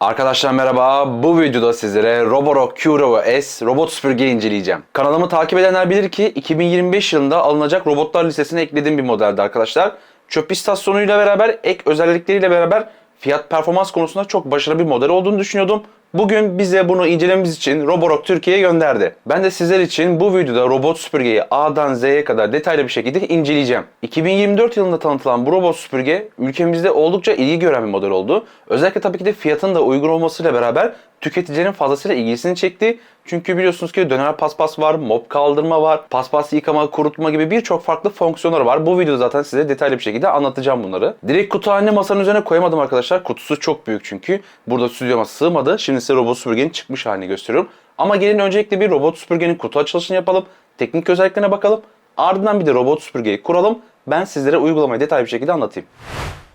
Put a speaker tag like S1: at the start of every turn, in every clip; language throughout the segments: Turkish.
S1: Arkadaşlar merhaba. Bu videoda sizlere Roborock Q-Robo S robot süpürge inceleyeceğim. Kanalımı takip edenler bilir ki 2025 yılında alınacak robotlar listesine eklediğim bir modeldi arkadaşlar. Çöp istasyonuyla beraber ek özellikleriyle beraber fiyat performans konusunda çok başarılı bir model olduğunu düşünüyordum. Bugün bize bunu incelememiz için Roborock Türkiye'ye gönderdi. Ben de sizler için bu videoda robot süpürgeyi A'dan Z'ye kadar detaylı bir şekilde inceleyeceğim. 2024 yılında tanıtılan bu robot süpürge ülkemizde oldukça ilgi gören bir model oldu. Özellikle tabii ki de fiyatın da uygun olmasıyla beraber tüketicilerin fazlasıyla ilgisini çekti. Çünkü biliyorsunuz ki döner paspas var, mop kaldırma var, paspas yıkama, kurutma gibi birçok farklı fonksiyonları var. Bu videoda zaten size detaylı bir şekilde anlatacağım bunları. Direkt kutu haline masanın üzerine koyamadım arkadaşlar. Kutusu çok büyük çünkü. Burada stüdyoma sığmadı. Şimdi size robot süpürgenin çıkmış halini gösteriyorum. Ama gelin öncelikle bir robot süpürgenin kutu açılışını yapalım. Teknik özelliklerine bakalım. Ardından bir de robot süpürgeyi kuralım. Ben sizlere uygulamayı detaylı bir şekilde anlatayım.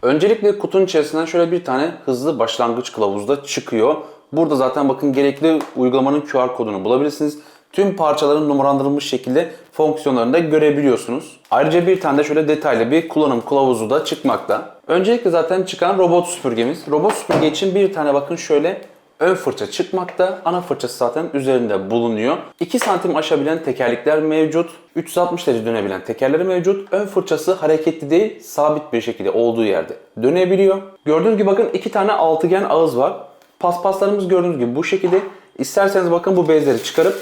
S1: Öncelikle kutunun içerisinden şöyle bir tane hızlı başlangıç kılavuzu da çıkıyor. Burada zaten bakın gerekli uygulamanın QR kodunu bulabilirsiniz. Tüm parçaların numaralandırılmış şekilde fonksiyonlarını da görebiliyorsunuz. Ayrıca bir tane de şöyle detaylı bir kullanım kılavuzu da çıkmakta. Öncelikle zaten çıkan robot süpürgemiz. Robot süpürge için bir tane bakın şöyle ön fırça çıkmakta. Ana fırçası zaten üzerinde bulunuyor. 2 santim aşabilen tekerlekler mevcut. 360 derece dönebilen tekerleri mevcut. Ön fırçası hareketli değil, sabit bir şekilde olduğu yerde dönebiliyor. Gördüğünüz gibi bakın iki tane altıgen ağız var. Paspaslarımız gördüğünüz gibi bu şekilde. İsterseniz bakın bu bezleri çıkarıp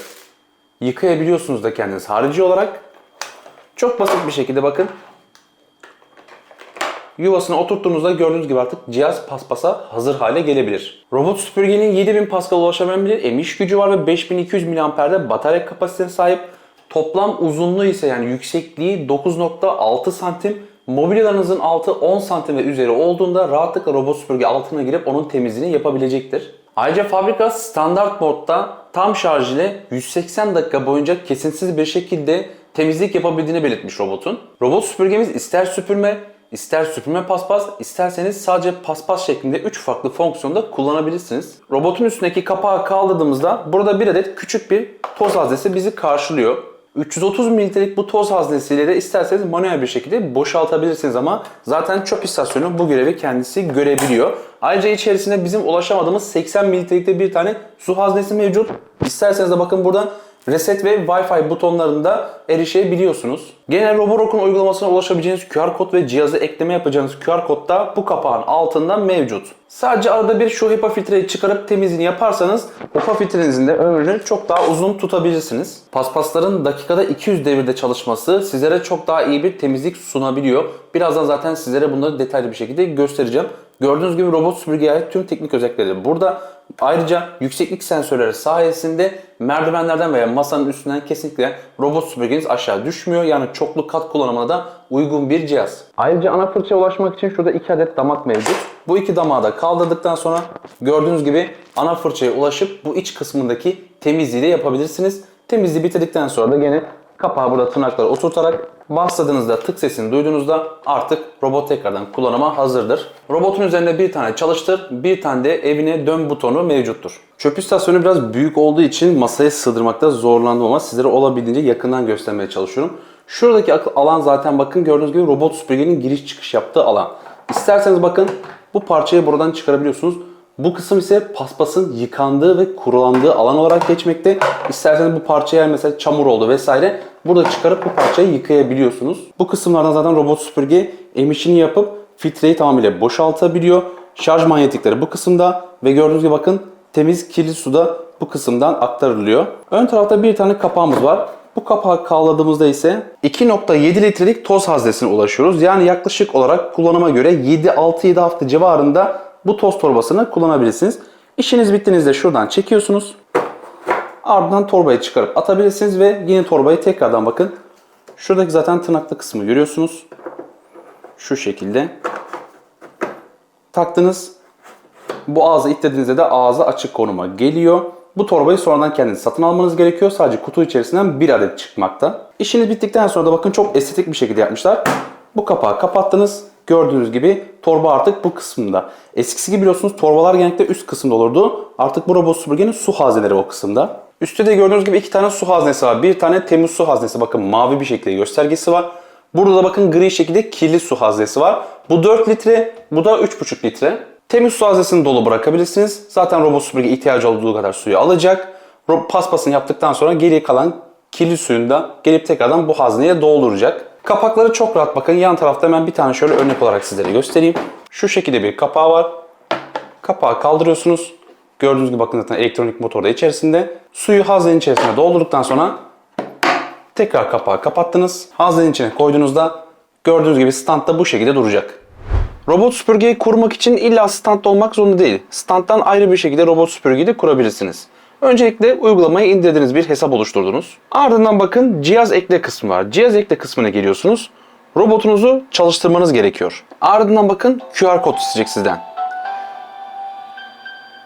S1: yıkayabiliyorsunuz da kendiniz harici olarak. Çok basit bir şekilde bakın. Yuvasına oturttuğunuzda gördüğünüz gibi artık cihaz paspasa hazır hale gelebilir. Robot süpürgenin 7000 Pascal ulaşabilen bir emiş gücü var ve 5200 mAh'de batarya kapasitesine sahip. Toplam uzunluğu ise yani yüksekliği 9.6 santim. Mobilyalarınızın altı 10 santim ve üzeri olduğunda rahatlıkla robot süpürge altına girip onun temizliğini yapabilecektir. Ayrıca fabrika standart modda tam şarj ile 180 dakika boyunca kesintisiz bir şekilde temizlik yapabildiğini belirtmiş robotun. Robot süpürgemiz ister süpürme, ister süpürme paspas, isterseniz sadece paspas şeklinde 3 farklı fonksiyonda kullanabilirsiniz. Robotun üstündeki kapağı kaldırdığımızda burada bir adet küçük bir toz haznesi bizi karşılıyor. 330 mililitrelik bu toz haznesiyle de isterseniz manuel bir şekilde boşaltabilirsiniz ama zaten çöp istasyonu bu görevi kendisi görebiliyor. Ayrıca içerisinde bizim ulaşamadığımız 80 mililitrelikte bir tane su haznesi mevcut. İsterseniz de bakın buradan Reset ve Wi-Fi butonlarında erişebiliyorsunuz. Genel Roborock'un uygulamasına ulaşabileceğiniz QR kod ve cihaza ekleme yapacağınız QR kod da bu kapağın altında mevcut. Sadece arada bir şu HEPA filtreyi çıkarıp temizliğini yaparsanız HEPA filtrenizin de ömrünü çok daha uzun tutabilirsiniz. Paspasların dakikada 200 devirde çalışması sizlere çok daha iyi bir temizlik sunabiliyor. Birazdan zaten sizlere bunları detaylı bir şekilde göstereceğim. Gördüğünüz gibi robot süpürgeye ait tüm teknik özellikleri burada. Ayrıca yükseklik sensörleri sayesinde merdivenlerden veya masanın üstünden kesinlikle robot süpürgeniz aşağı düşmüyor. Yani çoklu kat kullanımına da uygun bir cihaz. Ayrıca ana fırçaya ulaşmak için şurada iki adet damak mevcut. Bu iki damağı da kaldırdıktan sonra gördüğünüz gibi ana fırçaya ulaşıp bu iç kısmındaki temizliği de yapabilirsiniz. Temizliği bitirdikten sonra da gene kapağı burada tırnaklara oturtarak bastırdığınızda tık sesini duyduğunuzda artık robot tekrardan kullanıma hazırdır. Robotun üzerinde bir tane çalıştır, bir tane de evine dön butonu mevcuttur. Çöp istasyonu biraz büyük olduğu için masaya sığdırmakta zorlandım ama sizlere olabildiğince yakından göstermeye çalışıyorum. Şuradaki alan zaten bakın gördüğünüz gibi robot süpürgenin giriş çıkış yaptığı alan. İsterseniz bakın bu parçayı buradan çıkarabiliyorsunuz. Bu kısım ise paspasın yıkandığı ve kurulandığı alan olarak geçmekte. İsterseniz bu parçaya mesela çamur oldu vesaire burada çıkarıp bu parçayı yıkayabiliyorsunuz. Bu kısımlardan zaten robot süpürge emişini yapıp filtreyi tamamıyla boşaltabiliyor. Şarj manyetikleri bu kısımda ve gördüğünüz gibi bakın temiz kirli su da bu kısımdan aktarılıyor. Ön tarafta bir tane kapağımız var. Bu kapağı kaldırdığımızda ise 2.7 litrelik toz haznesine ulaşıyoruz. Yani yaklaşık olarak kullanıma göre 7-6-7 hafta civarında bu toz torbasını kullanabilirsiniz. İşiniz bittiğinizde şuradan çekiyorsunuz. Ardından torbayı çıkarıp atabilirsiniz ve yeni torbayı tekrardan bakın. Şuradaki zaten tırnaklı kısmı görüyorsunuz. Şu şekilde. Taktınız. Bu ağzı itlediğinizde de ağzı açık konuma geliyor. Bu torbayı sonradan kendiniz satın almanız gerekiyor. Sadece kutu içerisinden bir adet çıkmakta. İşiniz bittikten sonra da bakın çok estetik bir şekilde yapmışlar. Bu kapağı kapattınız. Gördüğünüz gibi torba artık bu kısımda. Eskisi gibi biliyorsunuz torbalar genellikle üst kısımda olurdu. Artık bu robot süpürgenin su hazneleri o kısımda. Üstte de gördüğünüz gibi iki tane su haznesi var. Bir tane temiz su haznesi. Bakın mavi bir şekilde göstergesi var. Burada da bakın gri şekilde kirli su haznesi var. Bu 4 litre, bu da 3,5 litre. Temiz su haznesini dolu bırakabilirsiniz. Zaten robot süpürge ihtiyacı olduğu kadar suyu alacak. Paspasını yaptıktan sonra geri kalan kirli suyunu da gelip tekrardan bu hazneye dolduracak. Kapakları çok rahat bakın. Yan tarafta hemen bir tane şöyle örnek olarak sizlere göstereyim. Şu şekilde bir kapağı var. Kapağı kaldırıyorsunuz. Gördüğünüz gibi bakın zaten elektronik motor da içerisinde. Suyu haznenin içerisine doldurduktan sonra tekrar kapağı kapattınız. Haznenin içine koyduğunuzda gördüğünüz gibi standta bu şekilde duracak. Robot süpürgeyi kurmak için illa standta olmak zorunda değil. Standtan ayrı bir şekilde robot süpürgeyi de kurabilirsiniz. Öncelikle uygulamayı indirdiğiniz bir hesap oluşturdunuz. Ardından bakın cihaz ekle kısmı var. Cihaz ekle kısmına geliyorsunuz. Robotunuzu çalıştırmanız gerekiyor. Ardından bakın QR kod isteyecek sizden.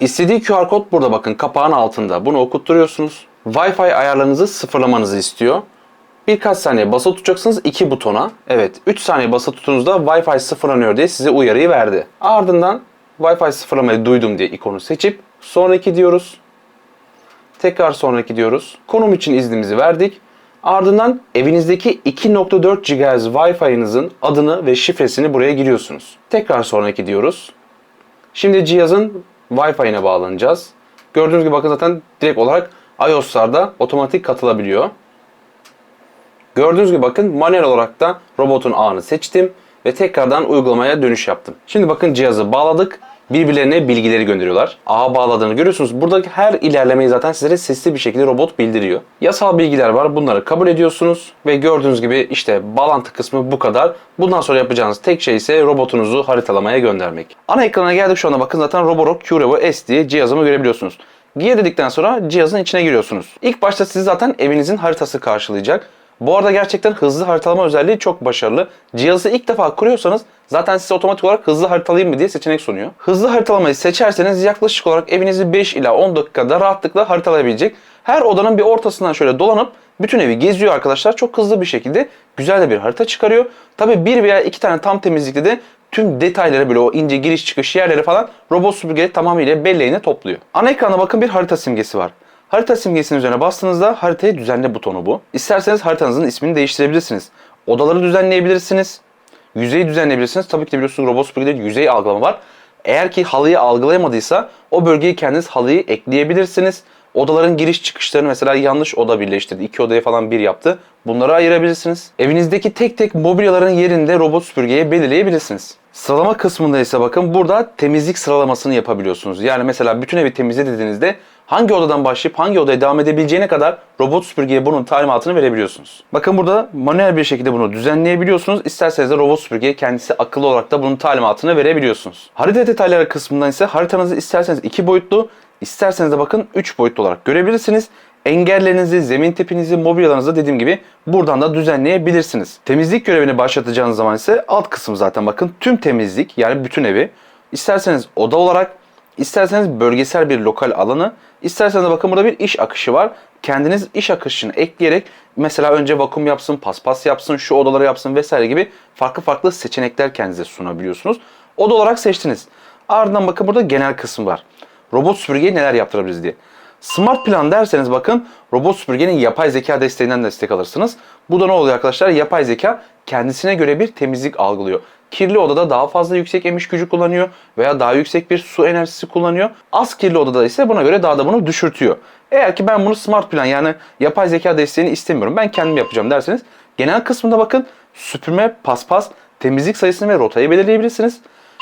S1: İstediği QR kod burada bakın kapağın altında. Bunu okutturuyorsunuz. Wi-Fi ayarlarınızı sıfırlamanızı istiyor. Birkaç saniye basılı tutacaksınız iki butona. Evet 3 saniye basılı tutunuzda Wi-Fi sıfırlanıyor diye size uyarıyı verdi. Ardından Wi-Fi sıfırlamayı duydum diye ikonu seçip sonraki diyoruz. Tekrar sonraki diyoruz. Konum için iznimizi verdik. Ardından evinizdeki 2.4 GHz Wi-Fi'nizin adını ve şifresini buraya giriyorsunuz. Tekrar sonraki diyoruz. Şimdi cihazın Wi-Fi'ine bağlanacağız. Gördüğünüz gibi bakın zaten direkt olarak iOS'larda otomatik katılabiliyor. Gördüğünüz gibi bakın manuel olarak da robotun ağını seçtim ve tekrardan uygulamaya dönüş yaptım. Şimdi bakın cihazı bağladık. Birbirlerine bilgileri gönderiyorlar. Ağa bağladığını görüyorsunuz. Buradaki her ilerlemeyi zaten sizlere sesli bir şekilde robot bildiriyor. Yasal bilgiler var. Bunları kabul ediyorsunuz. Ve gördüğünüz gibi işte bağlantı kısmı bu kadar. Bundan sonra yapacağınız tek şey ise robotunuzu haritalamaya göndermek. Ana ekrana geldik şu anda bakın zaten Roborock QRevo S diye cihazımı görebiliyorsunuz. Gear dedikten sonra cihazın içine giriyorsunuz. İlk başta sizi zaten evinizin haritası karşılayacak. Bu arada gerçekten hızlı haritalama özelliği çok başarılı. Cihazı ilk defa kuruyorsanız zaten size otomatik olarak hızlı haritalayayım mı diye seçenek sunuyor. Hızlı haritalamayı seçerseniz yaklaşık olarak evinizi 5 ila 10 dakikada rahatlıkla haritalayabilecek. Her odanın bir ortasından şöyle dolanıp bütün evi geziyor arkadaşlar. Çok hızlı bir şekilde güzel de bir harita çıkarıyor. Tabi bir veya iki tane tam temizlikte de tüm detayları böyle o ince giriş çıkış yerleri falan robot süpürge tamamıyla belleğine topluyor. Ana ekrana bakın bir harita simgesi var. Harita simgesinin üzerine bastığınızda haritayı düzenle butonu bu. İsterseniz haritanızın ismini değiştirebilirsiniz. Odaları düzenleyebilirsiniz. Yüzeyi düzenleyebilirsiniz. Tabii ki de biliyorsunuz robot yüzey algılama var. Eğer ki halıyı algılayamadıysa o bölgeye kendiniz halıyı ekleyebilirsiniz. Odaların giriş çıkışlarını mesela yanlış oda birleştirdi. iki odaya falan bir yaptı. Bunları ayırabilirsiniz. Evinizdeki tek tek mobilyaların yerinde robot süpürgeye belirleyebilirsiniz. Sıralama kısmında ise bakın burada temizlik sıralamasını yapabiliyorsunuz. Yani mesela bütün evi temizle dediğinizde hangi odadan başlayıp hangi odaya devam edebileceğine kadar robot süpürgeye bunun talimatını verebiliyorsunuz. Bakın burada manuel bir şekilde bunu düzenleyebiliyorsunuz. İsterseniz de robot süpürgeye kendisi akıllı olarak da bunun talimatını verebiliyorsunuz. Harita detayları kısmından ise haritanızı isterseniz iki boyutlu, isterseniz de bakın 3 boyutlu olarak görebilirsiniz. Engellerinizi, zemin tipinizi, mobilyalarınızı dediğim gibi buradan da düzenleyebilirsiniz. Temizlik görevini başlatacağınız zaman ise alt kısım zaten bakın tüm temizlik yani bütün evi. İsterseniz oda olarak, isterseniz bölgesel bir lokal alanı, isterseniz de bakın burada bir iş akışı var. Kendiniz iş akışını ekleyerek mesela önce vakum yapsın, paspas yapsın, şu odaları yapsın vesaire gibi farklı farklı seçenekler kendinize sunabiliyorsunuz. Oda olarak seçtiniz. Ardından bakın burada genel kısım var. Robot süpürgeye neler yaptırabiliriz diye. Smart plan derseniz bakın robot süpürgenin yapay zeka desteğinden destek alırsınız. Bu da ne oluyor arkadaşlar? Yapay zeka kendisine göre bir temizlik algılıyor. Kirli odada daha fazla yüksek emiş gücü kullanıyor veya daha yüksek bir su enerjisi kullanıyor. Az kirli odada ise buna göre daha da bunu düşürtüyor. Eğer ki ben bunu smart plan yani yapay zeka desteğini istemiyorum ben kendim yapacağım derseniz genel kısmında bakın süpürme, paspas, temizlik sayısını ve rotayı belirleyebilirsiniz.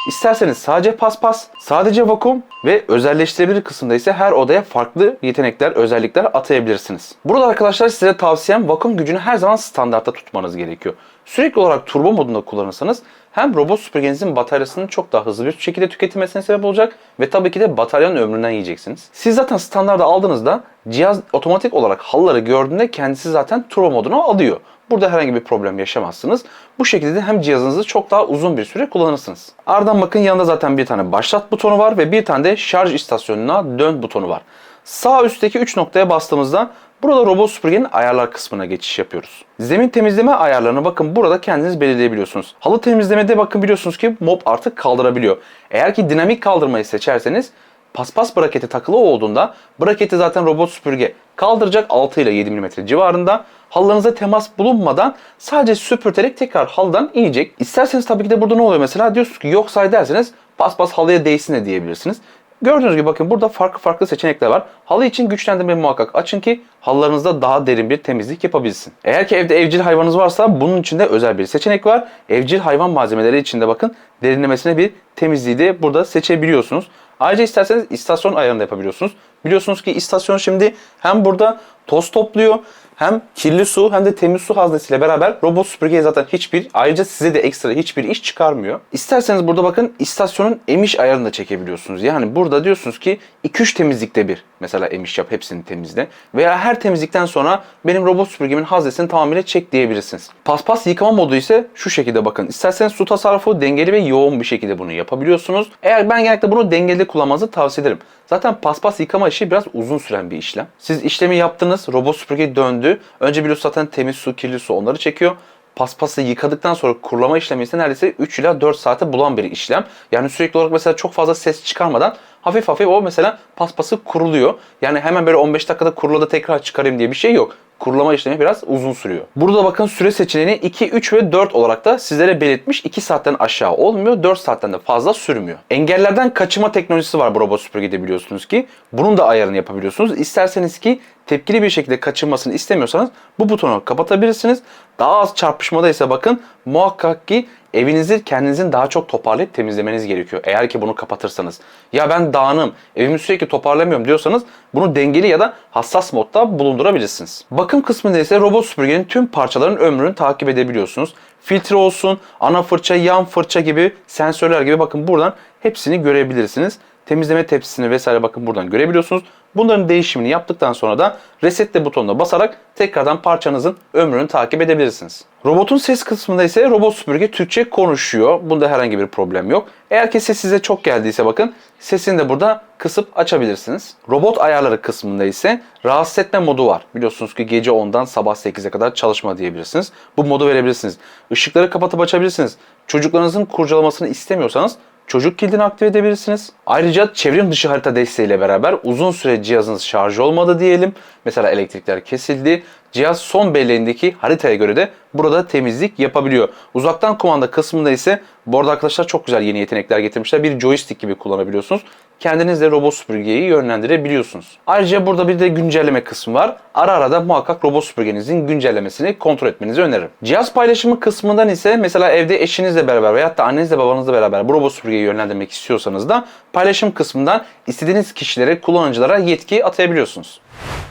S1: İsterseniz sadece paspas, sadece vakum ve özelleştirebilir kısımda ise her odaya farklı yetenekler, özellikler atayabilirsiniz. Burada arkadaşlar size tavsiyem vakum gücünü her zaman standartta tutmanız gerekiyor. Sürekli olarak turbo modunda kullanırsanız hem robot süpürgenizin bataryasının çok daha hızlı bir şekilde tüketilmesine sebep olacak ve tabii ki de bataryanın ömründen yiyeceksiniz. Siz zaten standarda aldığınızda cihaz otomatik olarak halıları gördüğünde kendisi zaten turbo moduna alıyor. Burada herhangi bir problem yaşamazsınız. Bu şekilde de hem cihazınızı çok daha uzun bir süre kullanırsınız. Ardından bakın yanında zaten bir tane başlat butonu var ve bir tane de şarj istasyonuna dön butonu var. Sağ üstteki 3 noktaya bastığımızda burada robot süpürgenin ayarlar kısmına geçiş yapıyoruz. Zemin temizleme ayarlarını bakın burada kendiniz belirleyebiliyorsunuz. Halı temizlemede bakın biliyorsunuz ki mop artık kaldırabiliyor. Eğer ki dinamik kaldırmayı seçerseniz paspas braketi takılı olduğunda braketi zaten robot süpürge kaldıracak 6 ile 7 mm civarında. Halılarınıza temas bulunmadan sadece süpürterek tekrar halıdan inecek. İsterseniz tabii ki de burada ne oluyor mesela diyorsunuz ki yok say derseniz paspas halıya değsin de diyebilirsiniz. Gördüğünüz gibi bakın burada farklı farklı seçenekler var. Halı için güçlendirme muhakkak açın ki halılarınızda daha derin bir temizlik yapabilsin. Eğer ki evde evcil hayvanınız varsa bunun için de özel bir seçenek var. Evcil hayvan malzemeleri içinde bakın derinlemesine bir temizliği de burada seçebiliyorsunuz. Ayrıca isterseniz istasyon ayarını da yapabiliyorsunuz. Biliyorsunuz ki istasyon şimdi hem burada toz topluyor hem kirli su hem de temiz su haznesiyle beraber robot süpürgeye zaten hiçbir ayrıca size de ekstra hiçbir iş çıkarmıyor. İsterseniz burada bakın istasyonun emiş ayarını da çekebiliyorsunuz. Yani burada diyorsunuz ki 2-3 temizlikte bir mesela emiş yap hepsini temizle. Veya her temizlikten sonra benim robot süpürgemin haznesini tamamıyla çek diyebilirsiniz. Paspas yıkama modu ise şu şekilde bakın. İsterseniz su tasarrufu dengeli ve yoğun bir şekilde bunu yapabiliyorsunuz. Eğer ben genellikle bunu dengeli kullanmanızı tavsiye ederim. Zaten paspas yıkama işi biraz uzun süren bir işlem. Siz işlemi yaptınız, robot süpürge döndü. Önce biliyorsunuz zaten temiz su, kirli su onları çekiyor. Paspası yıkadıktan sonra kurulama işlemi ise neredeyse 3 ila 4 saate bulan bir işlem. Yani sürekli olarak mesela çok fazla ses çıkarmadan hafif hafif o mesela paspası kuruluyor. Yani hemen böyle 15 dakikada kuruladı tekrar çıkarayım diye bir şey yok kurulama işlemi biraz uzun sürüyor. Burada bakın süre seçeneğini 2, 3 ve 4 olarak da sizlere belirtmiş. 2 saatten aşağı olmuyor, 4 saatten de fazla sürmüyor. Engellerden kaçınma teknolojisi var bu robot süpürgede biliyorsunuz ki. Bunun da ayarını yapabiliyorsunuz. İsterseniz ki tepkili bir şekilde kaçınmasını istemiyorsanız bu butonu kapatabilirsiniz. Daha az çarpışmada ise bakın muhakkak ki evinizi kendinizin daha çok toparlayıp temizlemeniz gerekiyor. Eğer ki bunu kapatırsanız. Ya ben dağınım, evimi sürekli toparlamıyorum diyorsanız bunu dengeli ya da hassas modda bulundurabilirsiniz. Bakım kısmında ise robot süpürgenin tüm parçaların ömrünü takip edebiliyorsunuz. Filtre olsun, ana fırça, yan fırça gibi sensörler gibi bakın buradan hepsini görebilirsiniz temizleme tepsisini vesaire bakın buradan görebiliyorsunuz. Bunların değişimini yaptıktan sonra da resetle butonuna basarak tekrardan parçanızın ömrünü takip edebilirsiniz. Robotun ses kısmında ise robot süpürge Türkçe konuşuyor. Bunda herhangi bir problem yok. Eğer ki ses size çok geldiyse bakın sesini de burada kısıp açabilirsiniz. Robot ayarları kısmında ise rahatsız etme modu var. Biliyorsunuz ki gece 10'dan sabah 8'e kadar çalışma diyebilirsiniz. Bu modu verebilirsiniz. Işıkları kapatıp açabilirsiniz. Çocuklarınızın kurcalamasını istemiyorsanız çocuk kilidini aktive edebilirsiniz. Ayrıca çevrim dışı harita desteğiyle beraber uzun süre cihazınız şarj olmadı diyelim. Mesela elektrikler kesildi. Cihaz son belleğindeki haritaya göre de burada temizlik yapabiliyor. Uzaktan kumanda kısmında ise bu arada arkadaşlar çok güzel yeni yetenekler getirmişler. Bir joystick gibi kullanabiliyorsunuz. Kendiniz de robot süpürgeyi yönlendirebiliyorsunuz. Ayrıca burada bir de güncelleme kısmı var. Ara ara da muhakkak robot süpürgenizin güncellemesini kontrol etmenizi öneririm. Cihaz paylaşımı kısmından ise mesela evde eşinizle beraber veyahut da annenizle babanızla beraber bu robot süpürgeyi yönlendirmek istiyorsanız da paylaşım kısmından istediğiniz kişilere, kullanıcılara yetki atayabiliyorsunuz.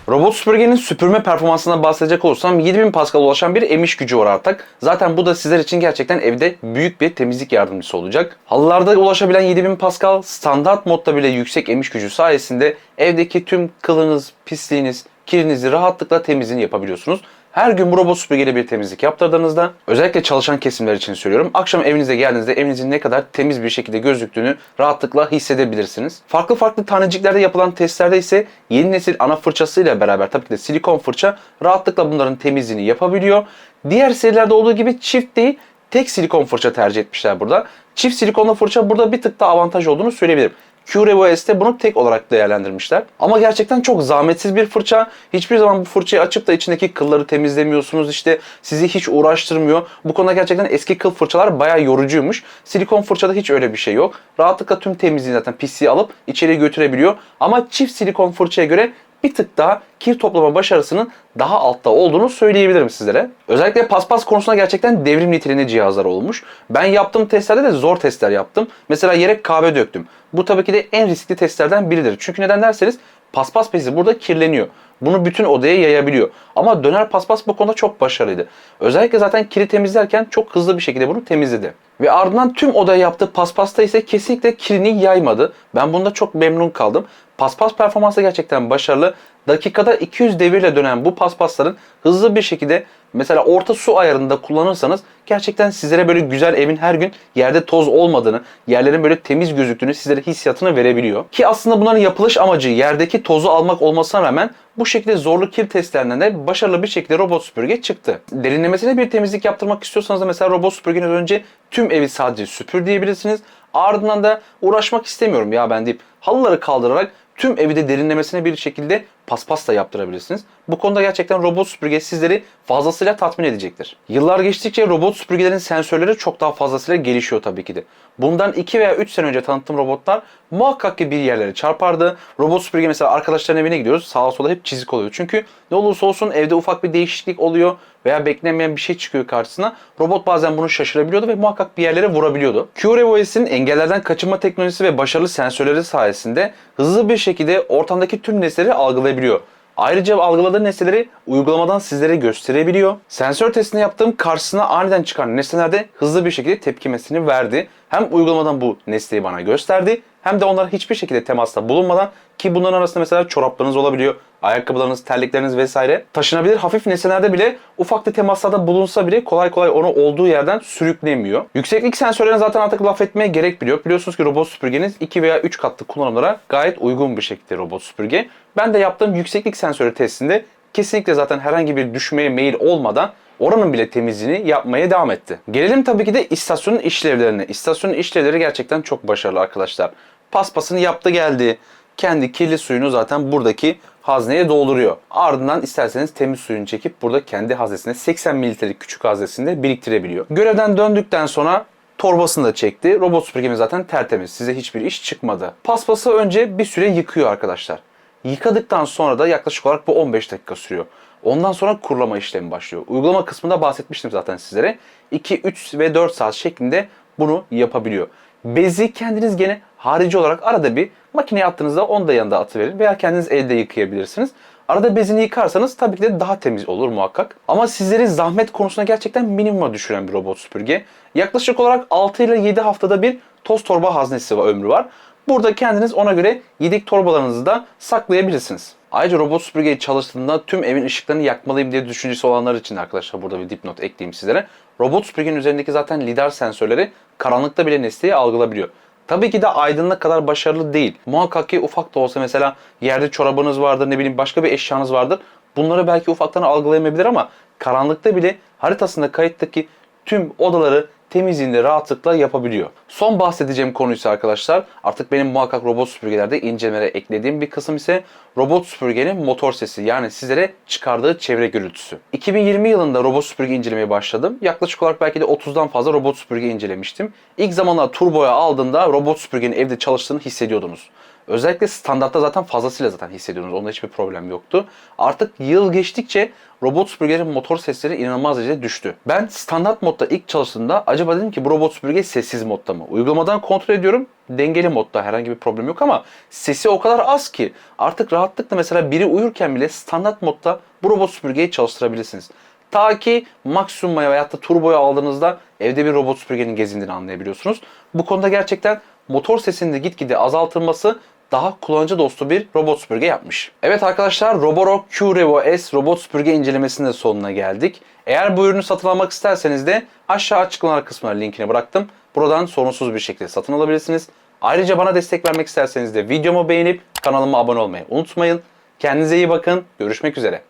S1: Robot süpürgenin süpürme performansından bahsedecek olursam 7000 Pascal ulaşan bir emiş gücü var artık. Zaten bu da sizler için gerçekten evde büyük bir temizlik yardımcısı olacak. Halılarda ulaşabilen 7000 Pascal standart modda bile yüksek emiş gücü sayesinde evdeki tüm kılınız, pisliğiniz, kirinizi rahatlıkla temizliğini yapabiliyorsunuz. Her gün bu robot süpürgeyle bir temizlik yaptırdığınızda özellikle çalışan kesimler için söylüyorum. Akşam evinize geldiğinizde evinizin ne kadar temiz bir şekilde gözüktüğünü rahatlıkla hissedebilirsiniz. Farklı farklı taneciklerde yapılan testlerde ise yeni nesil ana fırçasıyla beraber tabii ki de silikon fırça rahatlıkla bunların temizliğini yapabiliyor. Diğer serilerde olduğu gibi çift değil tek silikon fırça tercih etmişler burada. Çift silikonlu fırça burada bir tık da avantaj olduğunu söyleyebilirim. QRevoS'te bunu tek olarak değerlendirmişler. Ama gerçekten çok zahmetsiz bir fırça. Hiçbir zaman bu fırçayı açıp da içindeki kılları temizlemiyorsunuz. İşte sizi hiç uğraştırmıyor. Bu konuda gerçekten eski kıl fırçalar bayağı yorucuymuş. Silikon fırçada hiç öyle bir şey yok. Rahatlıkla tüm temizliği zaten pisliği alıp içeriye götürebiliyor. Ama çift silikon fırçaya göre bir tık daha kir toplama başarısının daha altta olduğunu söyleyebilirim sizlere. Özellikle paspas konusunda gerçekten devrim niteliğinde cihazlar olmuş. Ben yaptığım testlerde de zor testler yaptım. Mesela yere kahve döktüm. Bu tabii ki de en riskli testlerden biridir. Çünkü neden derseniz paspas bezi burada kirleniyor. Bunu bütün odaya yayabiliyor. Ama döner paspas bu konuda çok başarılıydı. Özellikle zaten kiri temizlerken çok hızlı bir şekilde bunu temizledi. Ve ardından tüm odaya yaptığı paspasta ise kesinlikle kirini yaymadı. Ben bunda çok memnun kaldım. Paspas performansı gerçekten başarılı. Dakikada 200 devirle dönen bu paspasların hızlı bir şekilde mesela orta su ayarında kullanırsanız gerçekten sizlere böyle güzel evin her gün yerde toz olmadığını, yerlerin böyle temiz gözüktüğünü sizlere hissiyatını verebiliyor. Ki aslında bunların yapılış amacı yerdeki tozu almak olmasına rağmen bu şekilde zorlu kir testlerinden de başarılı bir şekilde robot süpürge çıktı. Derinlemesine bir temizlik yaptırmak istiyorsanız da mesela robot süpürgeden önce tüm evi sadece süpür diyebilirsiniz. Ardından da uğraşmak istemiyorum ya ben deyip halıları kaldırarak tüm evi de derinlemesine bir şekilde paspas da yaptırabilirsiniz. Bu konuda gerçekten robot süpürge sizleri fazlasıyla tatmin edecektir. Yıllar geçtikçe robot süpürgelerin sensörleri çok daha fazlasıyla gelişiyor tabii ki de. Bundan 2 veya 3 sene önce tanıttığım robotlar muhakkak ki bir yerlere çarpardı. Robot süpürge mesela arkadaşların evine gidiyoruz sağa sola hep çizik oluyor. Çünkü ne olursa olsun evde ufak bir değişiklik oluyor veya beklenmeyen bir şey çıkıyor karşısına. Robot bazen bunu şaşırabiliyordu ve muhakkak bir yerlere vurabiliyordu. QRevoS'in engellerden kaçınma teknolojisi ve başarılı sensörleri sayesinde hızlı bir şekilde ortamdaki tüm nesneleri algılayabiliyor. Ayrıca algıladığı nesneleri uygulamadan sizlere gösterebiliyor. Sensör testini yaptığım karşısına aniden çıkan nesnelerde hızlı bir şekilde tepkimesini verdi. Hem uygulamadan bu nesneyi bana gösterdi hem de onlara hiçbir şekilde temasta bulunmadan ki bunların arasında mesela çoraplarınız olabiliyor, ayakkabılarınız, terlikleriniz vesaire taşınabilir hafif nesnelerde bile ufak bir temaslarda bulunsa bile kolay kolay onu olduğu yerden sürüklemiyor. Yükseklik sensörlerine zaten artık laf etmeye gerek biliyor. Biliyorsunuz ki robot süpürgeniz 2 veya 3 katlı kullanımlara gayet uygun bir şekilde robot süpürge. Ben de yaptığım yükseklik sensörü testinde kesinlikle zaten herhangi bir düşmeye meyil olmadan oranın bile temizliğini yapmaya devam etti. Gelelim tabii ki de istasyonun işlevlerine. İstasyonun işlevleri gerçekten çok başarılı arkadaşlar. Paspasını yaptı geldi. Kendi kirli suyunu zaten buradaki hazneye dolduruyor. Ardından isterseniz temiz suyunu çekip burada kendi haznesine 80 mililitrelik küçük haznesinde biriktirebiliyor. Görevden döndükten sonra torbasını da çekti. Robot süpürgemiz zaten tertemiz. Size hiçbir iş çıkmadı. Paspası önce bir süre yıkıyor arkadaşlar. Yıkadıktan sonra da yaklaşık olarak bu 15 dakika sürüyor. Ondan sonra kurulama işlemi başlıyor. Uygulama kısmında bahsetmiştim zaten sizlere. 2, 3 ve 4 saat şeklinde bunu yapabiliyor. Bezi kendiniz gene harici olarak arada bir makineye attığınızda onu da yanında atıverin veya kendiniz elde yıkayabilirsiniz. Arada bezini yıkarsanız tabii ki de daha temiz olur muhakkak. Ama sizleri zahmet konusunda gerçekten minimuma düşüren bir robot süpürge. Yaklaşık olarak 6 ile 7 haftada bir toz torba haznesi ömrü var. Burada kendiniz ona göre yedek torbalarınızı da saklayabilirsiniz. Ayrıca robot süpürgeyi çalıştığında tüm evin ışıklarını yakmalıyım diye düşüncesi olanlar için arkadaşlar burada bir dipnot ekleyeyim sizlere. Robot süpürgenin üzerindeki zaten lidar sensörleri karanlıkta bile nesneyi algılabiliyor. Tabii ki de aydınlık kadar başarılı değil. Muhakkak ki ufak da olsa mesela yerde çorabınız vardır ne bileyim başka bir eşyanız vardır. Bunları belki ufaktan algılayamayabilir ama karanlıkta bile haritasında kayıttaki tüm odaları temizliğini rahatlıkla yapabiliyor. Son bahsedeceğim konu ise arkadaşlar artık benim muhakkak robot süpürgelerde incelemelere eklediğim bir kısım ise robot süpürgenin motor sesi yani sizlere çıkardığı çevre gürültüsü. 2020 yılında robot süpürge incelemeye başladım. Yaklaşık olarak belki de 30'dan fazla robot süpürge incelemiştim. İlk zamanlar turboya aldığımda robot süpürgenin evde çalıştığını hissediyordunuz. Özellikle standartta zaten fazlasıyla zaten hissediyordunuz. Onda hiçbir problem yoktu. Artık yıl geçtikçe robot süpürgelerin motor sesleri inanılmaz derecede düştü. Ben standart modda ilk çalıştığımda acaba dedim ki bu robot süpürge sessiz modda mı? Uygulamadan kontrol ediyorum. Dengeli modda herhangi bir problem yok ama sesi o kadar az ki artık rahatlıkla mesela biri uyurken bile standart modda bu robot süpürgeyi çalıştırabilirsiniz. Ta ki maksimuma veyahut da turboya aldığınızda evde bir robot süpürgenin gezindiğini anlayabiliyorsunuz. Bu konuda gerçekten motor sesinin de gitgide azaltılması daha kullanıcı dostu bir robot süpürge yapmış. Evet arkadaşlar Roborock Q Revo S robot süpürge incelemesinin de sonuna geldik. Eğer bu ürünü satın almak isterseniz de aşağı açıklamalar kısmına linkini bıraktım. Buradan sorunsuz bir şekilde satın alabilirsiniz. Ayrıca bana destek vermek isterseniz de videomu beğenip kanalıma abone olmayı unutmayın. Kendinize iyi bakın. Görüşmek üzere.